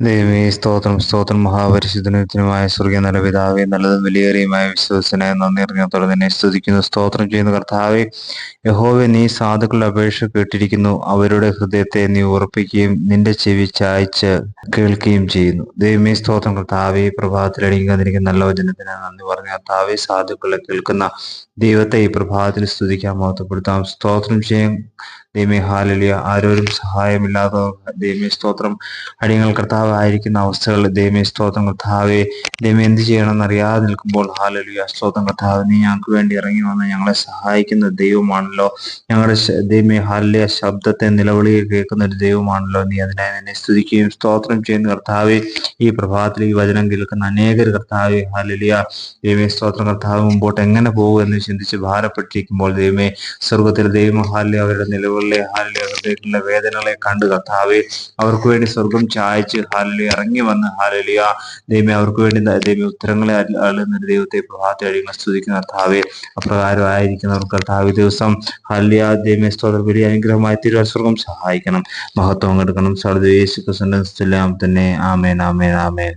ദൈവമേ സ്തോത്രം സ്തോത്രം. മഹാപരിശുദ്ധനത്തിനുമായ സ്വർഗീയ നല്ല നല്ലതും വിലയേറിയുമായ വിശ്വസനായ നന്ദി അറിഞ്ഞത്തോടെ നിന്നെ സ്തുതിക്കുന്നു സ്തോത്രം ചെയ്യുന്ന. കർത്താവെ യഹോവെ നീ സാധുക്കളുടെ അപേക്ഷ കേട്ടിരിക്കുന്നു. അവരുടെ ഹൃദയത്തെ നീ ഉറപ്പിക്കുകയും നിന്റെ ചെവി ചായ്ച്ച് കേൾക്കുകയും ചെയ്യുന്നു. ദൈവമേ സ്തോത്രം. കർത്താവെ പ്രഭാതത്തിൽ അടിക്കാതിരിക്കുന്ന നല്ല വചനത്തിന് നന്ദി പറഞ്ഞ കർത്താവെ സാധുക്കളെ കേൾക്കുന്ന ദൈവത്തെ ഈ പ്രഭാതത്തിൽ സ്തുതിക്കാൻ മഹത്വപ്പെടുത്താം. സ്തോത്രം ചെയ്യാൻ ദൈവമേ ഹാലലിയ ആരോരും സഹായമില്ലാത്ത ദൈവമേ സ്തോത്രം. അടിയങ്ങൾ കർത്താവ് ആയിരിക്കുന്ന അവസ്ഥകളിൽ ദൈവമേ സ്തോത്രം കർത്താവെ. ദൈവം എന്ത് ചെയ്യണമെന്ന് അറിയാതെ നിൽക്കുമ്പോൾ ഹാലലിയ സ്തോത്രം കർത്താവ് നീ ഞങ്ങൾക്ക് വേണ്ടി ഇറങ്ങി വന്ന ഞങ്ങളെ സഹായിക്കുന്ന ദൈവമാണല്ലോ. ഞങ്ങളുടെ ദൈവമേ ഹാലലിയ ശബ്ദത്തെ നിലവിളി കേൾക്കുന്ന ഒരു ദൈവമാണല്ലോ. നീ അതിനായി നിന്നെ സ്തുതിക്കുകയും സ്തോത്രം ചെയ്യുന്ന കർത്താവെ. ഈ പ്രഭാതത്തിൽ ഈ വചനം കേൾക്കുന്ന അനേകർ കർത്താവെ ഹാലലിയ ദൈവമേ സ്തോത്രം കർത്താവ് മുമ്പോട്ട് എങ്ങനെ പോകും എന്ന് ചിന്തിച്ച് ഭാരപ്പെട്ടിരിക്കുമ്പോൾ ദൈവമേ സ്വർഗത്തിലെ ഹാലിലെ അവരുടെ നിലവിലെ ഹാലിലെ അവരുടെ വേദനകളെ കണ്ട് കർത്താവെ അവർക്ക് വേണ്ടി സ്വർഗം ചായച്ച് ഹാലിലെ ഇറങ്ങി വന്ന് ഹാലിയ ദൈവമേ അവർക്ക് വേണ്ടി ദൈവം ഉത്തരങ്ങളെ അള്ളുന്ന ദൈവത്തെ പ്രഭാത്തെ അഴിയുന്ന സ്തുതിക്കുന്ന കർത്താവെ. അപ്രകാരം ആയിരിക്കുന്നവർ കർത്താവ് ദിവസം ഹാലിയ ദൈവമേ സ്തോത്ര വലിയ അനുഗ്രഹമായി തിരുവാൻ സ്വർഗം സഹായിക്കണം. മഹത്വം എടുക്കണം സർദ്ദേശ തന്നെ ആമേൻ ആമേൻ ആമേൻ.